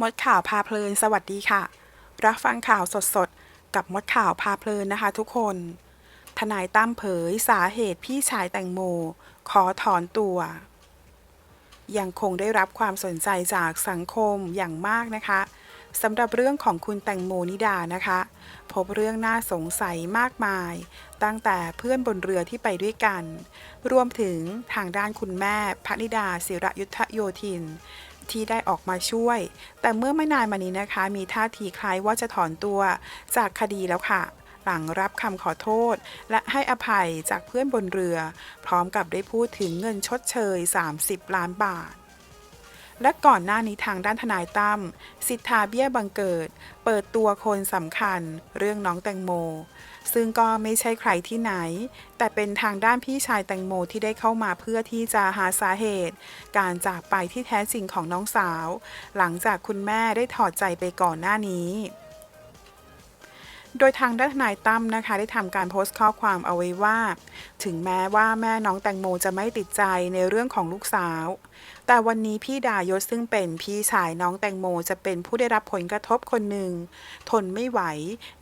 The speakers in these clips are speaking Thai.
มดข่าวพาเพลิน สวัสดีค่ะ รับฟังข่าวสดๆ กับมดข่าวพาเพลินนะคะทุกคน ทนายตั้มเผยสาเหตุพี่ชายแตงโม ขอถอนตัว ยังคงได้รับความสนใจจากสังคมอย่างมากนะคะสำหรับเรื่องของคุณแตงโมนิดานะคะ พบเรื่องน่าสงสัยมากมาย ตั้งแต่เพื่อนบนเรือที่ไปด้วยกัน รวมถึงทางด้านคุณแม่พนิดาศิรยุทธโยธิน ที่ได้ออกมาช่วย แต่เมื่อไม่นานมานี้นะคะ มีท่าทีคล้ายว่าจะถอนตัวจากคดีแล้วค่ะหลังรับคำขอโทษ และให้อภัยจากเพื่อนบนเรือ พร้อมกับได้พูดถึงเงินชดเชย 30 ล้านบาท และก่อนหน้านี้ทางด้านทนายตั้มสิทธาเบี้ยบังเกิด เปิดตัวคนสำคัญ เรื่องน้องแตงโม ซึ่งก็ไม่ใช่ใครที่ไหน แต่เป็นทางด้านพี่ชายแตงโมที่ได้เข้ามาเพื่อที่จะหาสาเหตุ การจากไปที่แท้จริงของน้องสาว หลังจากคุณแม่ได้ถอดใจไปก่อนหน้านี้ โดยทางด้านทนายตั้มนะคะ ได้ทำการโพสต์ข้อความเอาไว้ว่า ถึงแม้ว่าแม่น้องแตงโมจะไม่ติดใจในเรื่องของลูกสาว แต่วันนี้พี่ดายศซึ่งเป็นพี่ชายน้องแตงโมจะเป็นผู้ได้รับผลกระทบคนหนึ่ง ทนไม่ไหว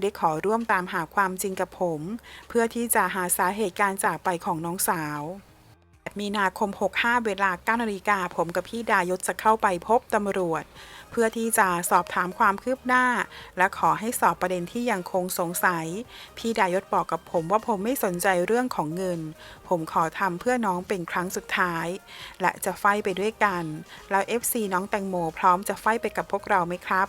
ได้ขอร่วมตามหาความจริงกับผม เพื่อที่จะหาสาเหตุการจากไปของน้องสาวมีนาคม 65 เวลา 9 นาฬิกาผมกับพี่ดายศจะเข้าไปพบตำรวจ เพื่อที่จะสอบถามความคืบหน้า และขอให้สอบประเด็นที่ยังคงสงสัย พี่ดายศบอกกับผมว่าผมไม่สนใจเรื่องของเงิน ผมขอทำเพื่อน้องเป็นครั้งสุดท้าย และจะไฟไปด้วยกันแล้ว FC น้องแตงโมพร้อมจะไฟไปกับพวกเราไหมครับ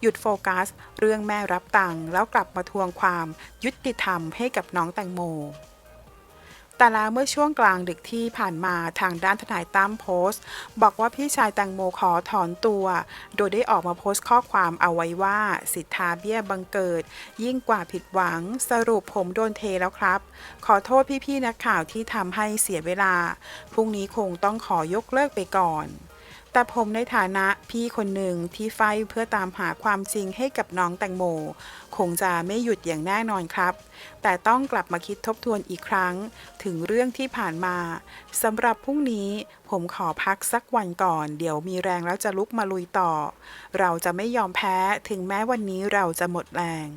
หยุดโฟกัส เรื่องแม่รับตังค์แล้วกลับมาทวงความยุติธรรมให้กับน้องแตงโม แต่แล้วเมื่อช่วงกลางดึกที่ผ่านมาทางด้านทนายตั้มโพสต์ บอกว่าพี่ชายแตงโมขอถอนตัว โดยได้ออกมาโพสต์ข้อความเอาไว้ว่า สิทธาเบี้ยบังเกิด ยิ่งกว่าผิดหวัง สรุปผมโดนเทแล้วครับ ขอโทษพี่ๆนักข่าวที่ทำให้เสียเวลาพรุ่งนี้คงต้องขอยกเลิกไปก่อน แต่ผมในฐานะพี่คนหนึ่งที่ไฟเพื่อตามหาความจริงให้กับน้องแตงโม คงจะไม่หยุดอย่างแน่นอนครับ แต่ต้องกลับมาคิดทบทวนอีกครั้ง ถึงเรื่องที่ผ่านมาสำหรับพรุ่งนี้ผมขอพักสักวันก่อน เดี๋ยวมีแรงแล้วจะลุกมาลุยต่อ เราจะไม่ยอมแพ้ถึงแม้วันนี้เราจะหมดแรง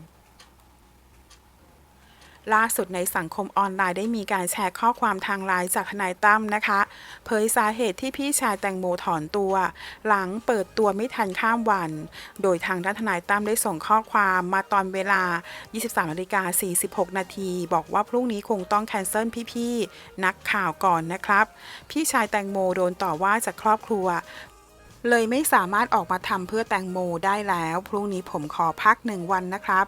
ล่าสุดในสังคมออนไลน์ได้มีการแชร์ข้อความทางไลน์จากทนายตั้มนะคะ เผยสาเหตุที่พี่ชายแตงโมถอนตัว หลังเปิดตัวไม่ทันข้ามวัน โดยทางด้านทนายตั้มได้ส่งข้อความมาตอนเวลา 23นาฬิกา46 นาที บอกว่าพรุ่งนี้คงต้องแคนเซิลพี่ๆ นักข่าวก่อนนะครับ พี่ชายแตงโมโดนต่อว่าจากครอบครัวเลยไม่สามารถออกมาทำเพื่อแตงโมได้แล้ว พรุ่งนี้ผมขอพักหนึ่งวันนะครับ